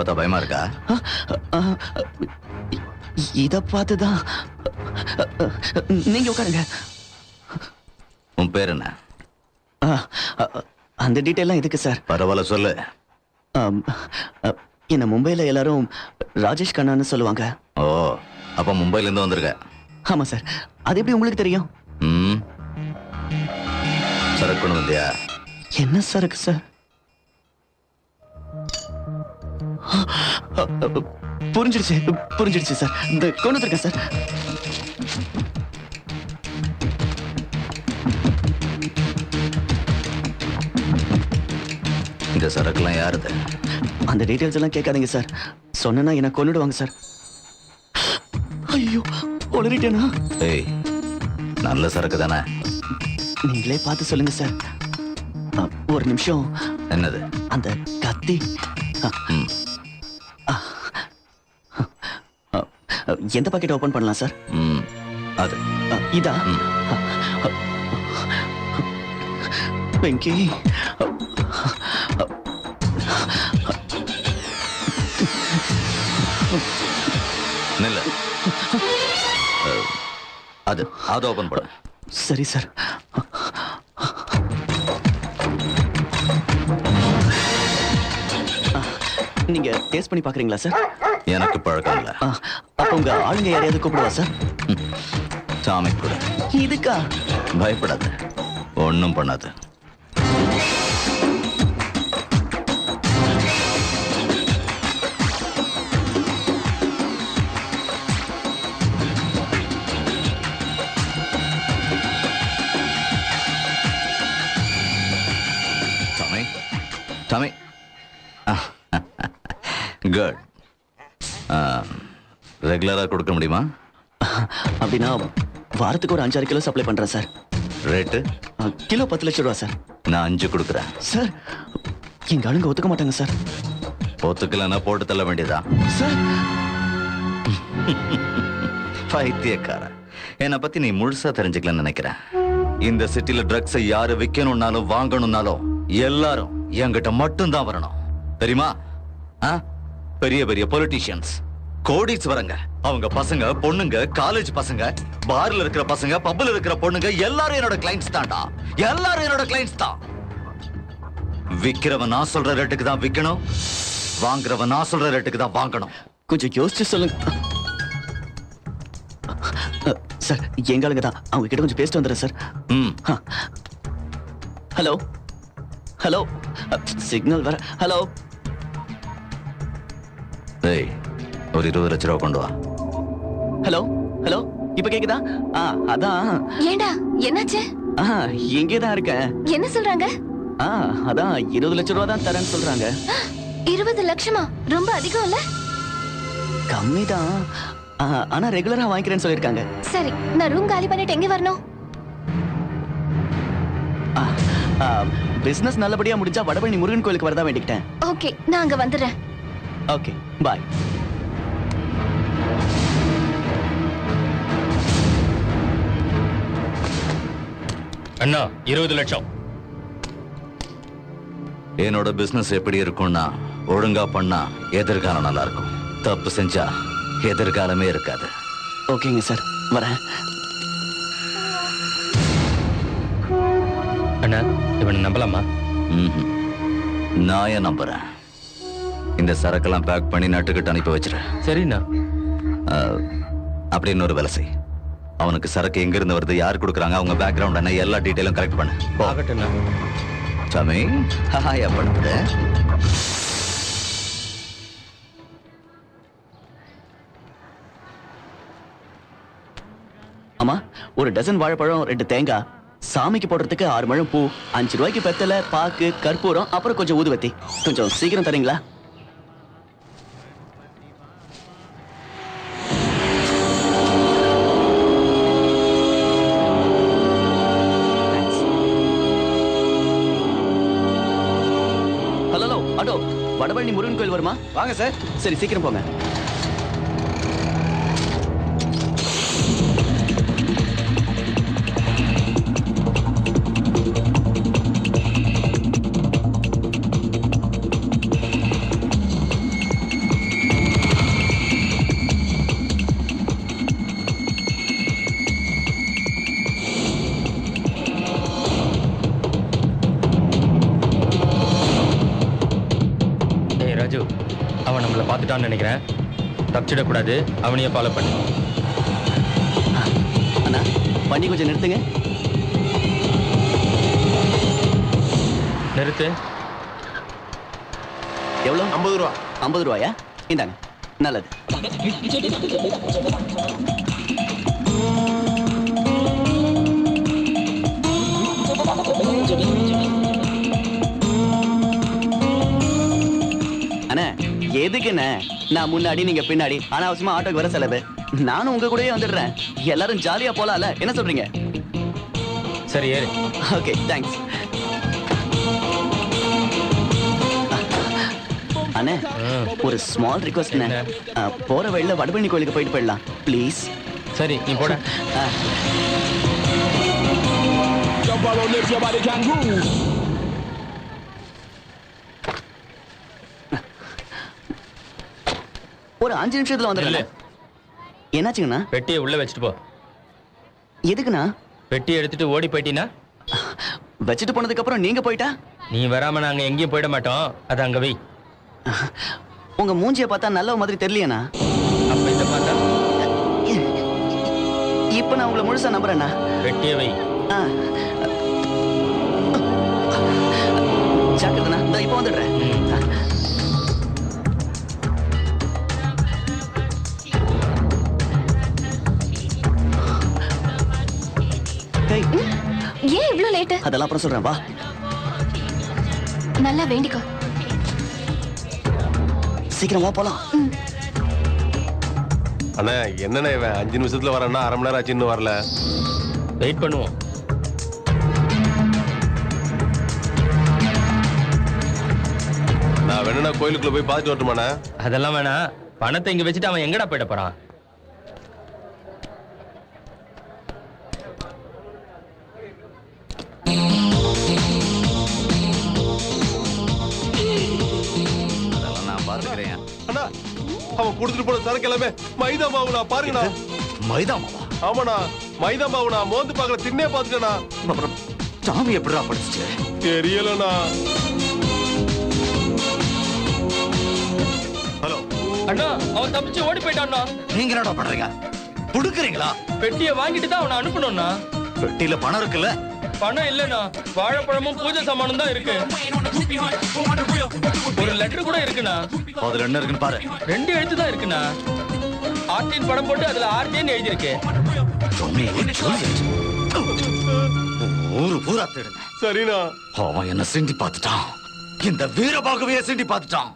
பார்த்தா பயமா இருக்கா? இத பார்த்துதான். நீங்க உட்காருங்க. உன் பேர் என்ன? அந்த டீட்டெயிலாம் எதுக்கு சார்? பரவாயில்ல சொல்லு. என்ன மும்பைல எல்லாரும் ராஜேஷ் கண்ணான்னு சொல்லுவாங்க. ஓ அப்ப மும்பைல இருந்து வந்திருக்க. ஆமா சார். அது எப்படி உங்களுக்கு தெரியும்? ம். சரக்கு கொண்டு வந்தியா? என்ன சரக்கு சார்? புரிஞ்சிடுச்சு புரிஞ்சிடுச்சு சார். இந்த கொண்டு வந்திருக்கேன் சார். இந்த சரக்குலாம் யாருது அந்த டீடைல்ஸ் எல்லாம் கேட்காதீங்க சார். சொன்னா என்ன கொன்னுடுவாங்க சார். ஐயோ உளறிட்டேனா ஏய் நல்ல சரக்கு தானே? நீங்களே பார்த்து சொல்லுங்க சார். ஒரு நிமிஷம். என்னது? அந்த கத்தி. ம். எந்த பாக்கெட் ஓபன் பண்ணலாம் சார் ம் அது. இதா. வெங்கி. நில்ல. அது அது ஓபன் பண்ணு. சரி சார் நீங்க டேஸ்ட் பண்ணி பாக்குறீங்களா சார் எனக்கு பழக்கம் இல்ல. அப்ப உங்க ஆளுங்க யாரையாவது கூப்பிடுவா சார் சாமி கூட. இதுக்கா? பயப்படாத. ஒண்ணும் பண்ணாது. டாமி டாமி குட் ரெகுலரா கொடுக்க முடியுமா? அப்படின்னா வாரத்துக்கு ஒரு அஞ்சாறு கிலோ சப்ளை பண்றேன் சார். ரேட்டு கிலோ பத்து லட்சம் ரூபா சார். நான் அஞ்சு கொடுக்குறேன். சார் எங்க ஆளுங்க ஒத்துக்க மாட்டாங்க சார். ஒத்துக்கலன்னா போட்டு தள்ள வேண்டியதா? சார். பைத்தியக்கார என்னை பத்தி நீ முழுசா தெரிஞ்சுக்கலன்னு நினைக்கிறேன். இந்த சிட்டில ட்ரக்ஸை யாரு விற்கணும்னாலும் வாங்கணும்னாலும் எல்லாரும் என்கிட்ட மட்டும்தான் வரணும். தெரியுமா? ஆ? பெரிய பெரிய பொலிட்டீஷியன்ஸ் கோடீஸ்வரங்க அவங்க பசங்க பொண்ணுங்க காலேஜ் பசங்க பார்ல இருக்கிற பசங்க பப்ல இருக்கிற பொண்ணுங்க எல்லாரும் என்னோட கிளைண்ட்ஸ் தான்டா. எல்லாரும் என்னோட கிளைண்ட்ஸ் தான். விக்கிறவன் நான் சொல்ற ரேட்டுக்கு தான் விக்கணும். வாங்குறவன் நான் சொல்ற ரேட்டுக்கு தான் வாங்கணும். கொஞ்சம் யோசிச்சு சொல்லுங்க. சார் எங்க ஆளுங்க தான். அவங்க கிட்ட கொஞ்சம் பேசிட்டு வந்துடுறேன் சார் ம். ஹலோ ஹலோ சிக்னல் வர ஹலோ ஏய் ஒரு இருபது லட்ச ரூபா கொண்டு வா. ஹலோ ஹலோ இப்ப கேக்குதா? ஆ அதான். ஏண்டா என்னாச்சு? ஆ இங்கே தான் இருக்கேன். என்ன சொல்றாங்க? ஆ அதான் இருபது லட்ச ரூபா தான் தரேன்னு சொல்றாங்க. இருபது லட்சமா? ரொம்ப அதிகம் இல்ல? கம்மி தான் ஆனா ரெகுலரா வாங்கிக்கிறேன்னு சொல்லியிருக்காங்க. சரி நான் ரூம் காலி பண்ணிட்டு எங்க வரணும்? பிசினஸ் நல்லபடியா முடிஞ்சா வடபழனி முருகன் கோயிலுக்கு வரதா வேண்டிக்கிட்டேன். ஓகே நான் அங்க வந்துடுறேன். ஓகே பாய் அண்ணா இருபது லட்சம். என்னோட பிசினஸ் எப்படி இருக்கும்னா ஒழுங்கா பண்ணா எதிர்காலம் நல்லா இருக்கும் தப்பு செஞ்சா எதிர்காலமே இருக்காது. ஓகேங்க சார் வரேன். அண்ணா இவனை நம்பலாமா. நான் நம்புறேன்? இந்த சரக்கெல்லாம் பேக் பண்ணி நட்டுக்கிட்டு அனுப்பி வச்சிரு. சரிண்ணா. அப்படி இன்னொரு வேலை செய். அவனுக்கு சரக்கு எங்க இருந்து வருது யார் கொடுக்குறாங்க அவங்க பேக்ரவுண்ட் என்ன எல்லா டீட்டெயிலும் கரெக்ட் பண்ணு. போ. ஆகட்டும்ண்ணா. சாமி ஹாயா பண்ணுது அம்மா ஒரு டசன் வாழைப்பழம் ரெண்டு தேங்காய். சாமிக்கு போடுறதுக்கு ஆறு முழம் பூ அஞ்சு ரூபாய்க்கு பெத்தலை பாக்கு கற்பூரம் அப்புறம் கொஞ்சம் ஊதுவத்தி கொஞ்சம் சீக்கிரம் தரீங்களா? வடபழனி முருகன் கோயில் வருமா? வாங்க சார். சரி சீக்கிரம் போங்க. வந்துட்டான்னு நினைக்கிறேன் தப்பிச்சிடக்கூடாது அவனையே ஃபாலோ பண்ணு அண்ணா வண்டி கொஞ்சம் நிறுத்துங்க நிறுத்து எவ்வளோ ஐம்பது ரூபா ஐம்பது ரூபாயா இந்தாங்க நல்லது எதுக்குண்ணே நான் முன்னாடி நீங்க பின்னாடி அனாவசியமா ஆட்டோக்கு வர செலவு. நானும் உங்க கூடயே வந்துடுறேன். எல்லாரும் ஜாலியா போலாம்ல? என்ன சொல்றீங்க? சரி ஏறு. ஓகே தேங்க்ஸ் அண்ணே. ஒரு ஸ்மால் ரிக்வஸ்ட் என்ன? போற வழியில வடபழனி கோயிலுக்கு போயிட்டு போயிடலாம். ப்ளீஸ் சரி நீ போட. Jump if your body can groove. ஒரு அஞ்சு நிமிஷத்துல வந்துடுறேன். என்னாச்சுங்கண்ணா? பெட்டியை உள்ள வச்சுட்டு போ. எதுக்குண்ணா? பெட்டியை எடுத்துட்டு ஓடி போயிட்டீன்னா? வச்சுட்டு போனதுக்கு அப்புறம் நீங்க போயிட்டா? நீ வராம நாங்க எங்கேயும் போயிட மாட்டோம். அது அங்க வை. உங்க மூஞ்சிய பார்த்தா நல்ல மாதிரி தெரியலையாண்ணா. அப்ப இத பார்த்தா? இப்ப நான் உங்களை முழுசா நம்புறேண்ணா. பெட்டியை வை. ஜாக்கிரதைண்ணா இப்போ வந்துடுறேன். அதெல்லாம் அப்புறம் சொல்றேன் வா. நல்லா வேண்டிக்கோ. சீக்கிரம் வா போலாம். அண்ணா என்னண்ணே இவன்? அஞ்சு நிமிஷத்துல வரேன்னா அரை மணி நேரம் ஆச்சு இன்னும் வரல. வெயிட் பண்ணுவோம். நான் வேணும்னா கோயிலுக்குள்ள போய் பார்த்துட்டு வரட்டுமாண்ணே? அதெல்லாம் வேணாம். பணத்தை இங்க வச்சுட்டு அவன் எங்கடா போயிட போறான்? பாத்துக்கிறேன் அண்ணா அவன் கொடுத்துட்டு போன சரக்கு எல்லாமே மைதா மாவுண்ணா பாருங்கண்ணா. மைதா மாவா? ஆமாண்ணா மைதா மாவுண்ணா மோந்து பார்க்கல தின்னே பார்த்துட்டேண்ணா. அப்புறம் சாமி எப்படிடா படிச்சுச்சு தெரியலண்ணா. ஹலோ. அண்ணா அவன் தப்பிச்சு ஓடி போயிட்டான்னா நீங்க என்னடா பண்றீங்க? புடுக்குறீங்களா பெட்டியை வாங்கிட்டு தான் அவனை அனுப்பணும்னா பெட்டியில பணம் இருக்குல்ல? பணம் இல்லைண்ணா. வாழைப்பழமும் பூஜை சாமானும் தான் இருக்கு. ஒரு லெட்டர் கூட இருக்குண்ணா. அதுல என்ன இருக்குன்னு பாரு. ரெண்டு எழுத்து தான் இருக்குண்ணா. ஆர்டின் படம் போட்டு அதுல ஆர்டின்னு எழுதியிருக்கு. Romeo Juliet. ஊரு பூரா தேடுங்க. சரிண்ணா. அவன் என்ன சிண்டி பார்த்துட்டான். இந்த வீரபாகவே சிண்டி பார்த்துட்டான்.